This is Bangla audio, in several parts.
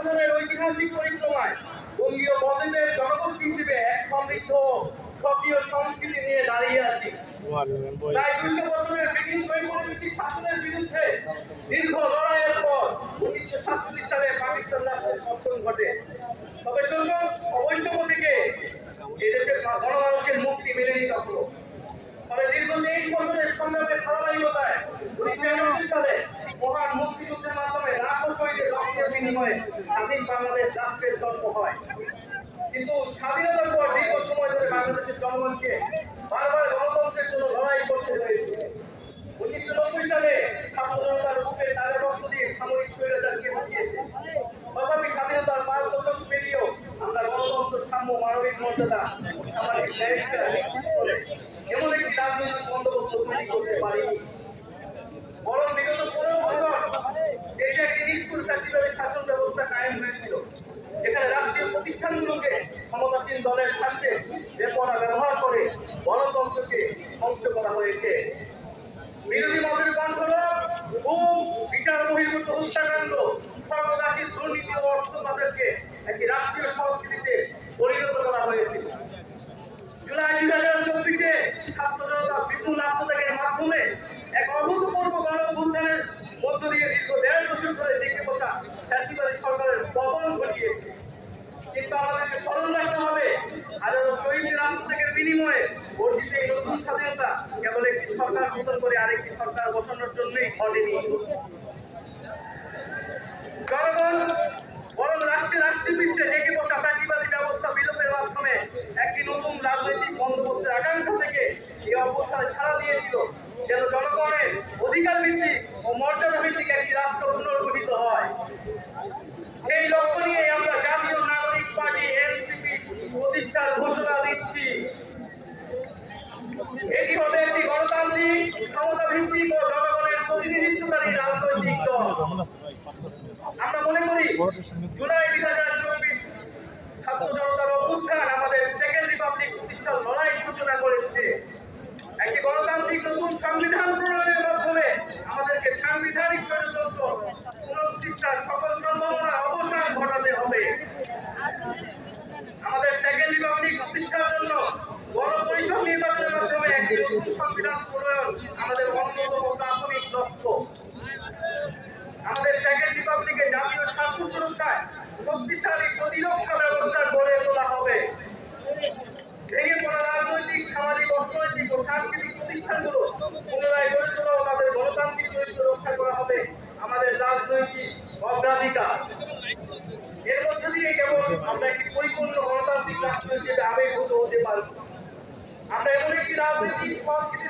বছরের ঐতিহাসিক পরিক্রমায় বঙ্গীয় বদ্বীপের জনগোষ্ঠী হিসেবে এক সমৃদ্ধ সক্রিয় সংস্কৃতি নিয়ে দাঁড়িয়ে আছি। প্রায় দুশো বছরের ব্রিটিশ ঔপনিবেশিক শাসনের বিরুদ্ধে দীর্ঘ লড়াইয়ের পর উনিশশো সাতচল্লিশ সালে পাকিস্তান রাষ্ট্রের ঘটে। তবে অবৈষম্য থেকে এদেশের গণমানুষের মুক্তি মেলেনি তখনও। ফলে দীর্ঘ তেইশ বছরের সংগ্রামের ধারাবাহিকতায় উনিশশো একাত্তর সালে মহান মুক্তিযুদ্ধের মাধ্যমে লাখো শহীদের বিনিময়ে স্বাধীন বাংলাদেশ রাষ্ট্রের জন্ম হয়। কিন্তু স্বাধীনতার পর দীর্ঘ সময় ধরে বাংলাদেশের জনগণকে বারবার গণতন্ত্রের জন্য লড়াই করতে হয়েছে। উনিশশো নব্বই সালে ছাত্র জনতার বুকে তাদের রক্ত দিয়ে সামরিক স্বৈরাচারকে হটিয়েছে তথাপি স্বাধীনতার পাঁচ দশক পেরিয়েও আমরা গণতন্ত্র সাম্য মানবিক মর্যাদা সামাজিক ন্যায় এমন একটি রাজনৈতিক বন্দোবস্ত তৈরি করতে পারিনি। দেশে একটি বিরোধী মতের কণ্ঠরোধ গুম বিচার বহির্ভূত হত্যাকাণ্ড। সর্বদাসী দুর্নীতি একটি রাষ্ট্রীয় সংস্কৃতিতে পরিণত করা হয়েছিল। জুলাই হাজার চব্বিশে ছাত্র জনতা বিপুল আত্মত্যাগের মাধ্যমে এক অভূতপূর্ব গণঅভ্যুত্থানের মধ্য দিয়ে দীর্ঘ দেড় দশক ধরে জেঁকে বসা ফ্যাসিবাদী সরকারের পতন ঘটিয়েছে। কিন্তু আমাদেরকে স্মরণ রাখতে হবে। হাজারো শহীদের আত্মত্যাগের বিনিময়ে অর্জিত এই নতুন স্বাধীনতা কেবল একটি সরকার গঠন করে আরেকটি সরকার বসানোর জন্যই ঘটেনি। জনগণ বরং রাষ্ট্রে রাষ্ট্রীয় পৃষ্ঠে ডেকে বসা ফ্যাসিবাদী ব্যবস্থা বিলোপের মাধ্যমে একটি নতুন রাজনৈতিক বন্দোবস্তের আকাঙ্ক্ষা থেকে এই অবস্থানে ছাড়া দিয়েছিল যেন জনগণের অধিকার ভিত্তিক ও মর্যাদা ভিত্তিক একটি রাষ্ট্র পুনর্গঠিত সেই লক্ষ্য নিয়ে আমরা জাতীয় নাগরিক পার্টি এনসিপি প্রতিষ্ঠার ঘোষণা দিচ্ছি। এটি হবে একটি গণতান্ত্রিক সমতা ভিত্তিক ও জনগণের প্রতিনিধিত্বকারী রাজনৈতিক দল। আমরা মনে করি, জুলাই দুই হাজার চব্বিশ ছাত্র জনতার অভ্যুত্থান আমাদের সেকেন্ড রিপাবলিক প্রতিষ্ঠার লড়াই সূচনা করেছে। একটি গণতান্ত্রিক নতুন সংবিধান প্রণয়নের মাধ্যমে আমাদেরকে সাংবিধানিক ষড়যন্ত্র পুনঃপ্রতিষ্ঠার সকল সম্ভাবনা অবসান ঘটাতে হবে আমাদের সেকেন্ড রিপাবলিক প্রতিষ্ঠার জন্য গণপরিষদ নির্বাচনের মাধ্যমে একটি নতুন সংবিধান প্রণয়ন আমাদের অন্যতম প্রাথমিক লক্ষ্য। আমাদের সেকেন্ড রিপাবলিকে জাতীয় স্বার্থ সুরক্ষায় শক্তিশালী প্রতিরক্ষা ব্যবস্থা গড়ে তোলা হবে। ভেঙে পড়া রাজনৈতিক, সামাজিক, অর্থনৈতিক ও সাংস্কৃতিক প্রতিষ্ঠানগুলো পুনরায় গড়ে তোলা ও তাদের গণতান্ত্রিক চরিত্র রক্ষা করা হবে আমাদের রাজনৈতিক অগ্রাধিকার। এর মধ্যে দিয়ে কেবল আমরা একটি পরিপূর্ণ গণতান্ত্রিক রাষ্ট্র হিসেবে আবির্ভূত হতে পারব। আমরা এমন একটি রাজনৈতিক সংস্কৃতির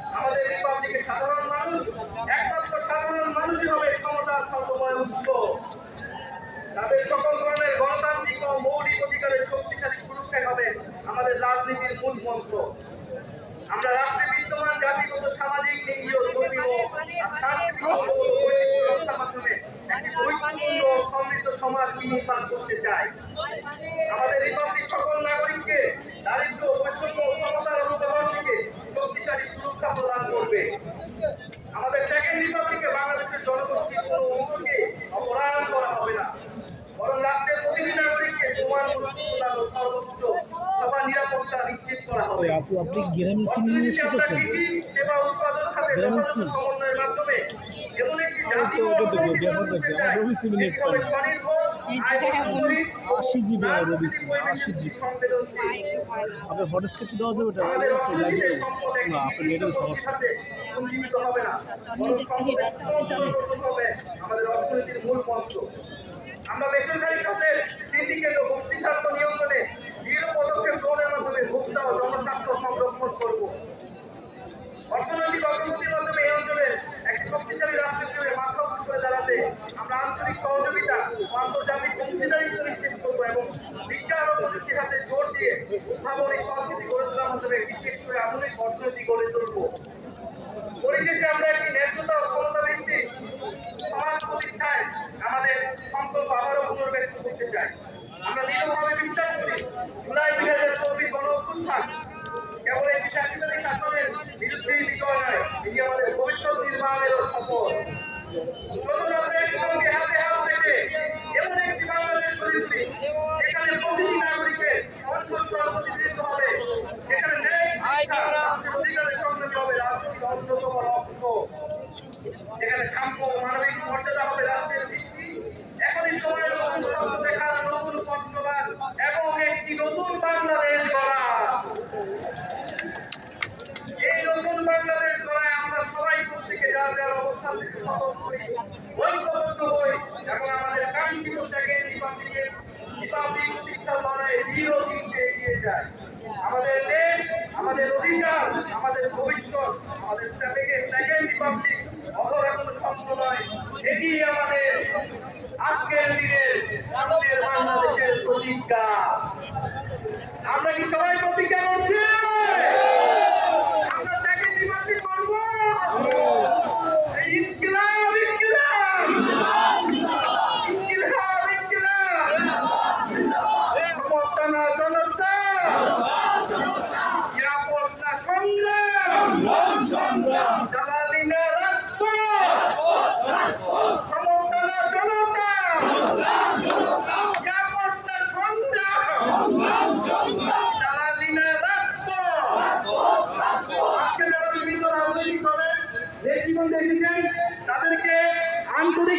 সুরক্ষাই হবে আমাদের রাজনীতির মূল মন্ত্র। আমরা রাষ্ট্রে বিদ্যমান জাতিগত, সামাজিক, লিঙ্গীয়, ধর্মীয় মাধ্যমে সমৃদ্ধ সমাজ নির্মাণ করতে চাই। আমাদের রিপাবলিক সকল নাগরিককে দারিদ্র বৈষম্য ও ক্ষমতার অনুপ্রভাব থেকে শক্তিশালী সুরক্ষা প্রদান করবে আমাদের সেকেন্ড রিপাবলিকে বাংলাদেশের জনগোষ্ঠীর কোনো অংশকে অপহরণ করা হবে না বরং রাষ্ট্রের প্রতিটি নাগরিককে সমান প্রদান ও সর্বোচ্চ সবার নিরাপত্তা নিশ্চিত করা হবে আপু আপনি গ্রামীণ সিম ইউজ আমরা করতেছেন কৃষি, সেবা উৎপাদন খাতে গ্রামীণ যথাযথ সিম। সমন্বয়ের মাধ্যমে এমন একটি জাতীয় ওটা দেখব, অর্থনীতি ব্যবহার গড়ে তুলতে দেখব। আমার চাই, রবি সিম নেট যেটি হবে পাই না। স্বনির্ভর, এই আয় জায়গায় বহনকারী ও 80 জিবি আর রবি সিম, রাজনীতি 80 জিবি। আপনার হটস্পট দেওয়া যাবে এটা আমাদের আছে অর্থনীতিতে লাগিয়ে সম্পদ একটি না আপনার নেটের সমস্যা সাথে সীমিত হবে না বরং সম্পদের সংরক্ষণ হবে আমাদের অর্থনীতির মূল মন্ত্র আমরা বেসরকারি খাতের সিন্ডিকেট অর্থনৈতিক অগ্রগতির মাধ্যমে এই অঞ্চলে একটি শক্তিশালী রাষ্ট্র হিসেবে মাত্রা করে দাঁড়াতে আমরা আঞ্চলিক সহযোগিতা ও আন্তর্জাতিক অংশীদারিত্ব নিশ্চিত করব এবং বিজ্ঞান ও প্রযুক্তির হাতে জোর দিয়ে উদ্ভাবনী সংস্কৃতি গড়ে তোলার মাধ্যমে একটি টেকসই আধুনিক অর্থনীতি গড়ে তুলব। পরিশেষে আমরা Father, come.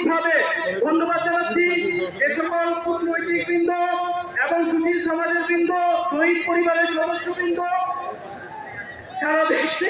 কঠিন ধন্যবাদ জানাচ্ছি এ সকল কূটনৈতিক বৃন্দ এবং সুশীল সমাজের বৃন্দ, শহীদ পরিবারের সদস্য বৃন্দ সারা দেশে।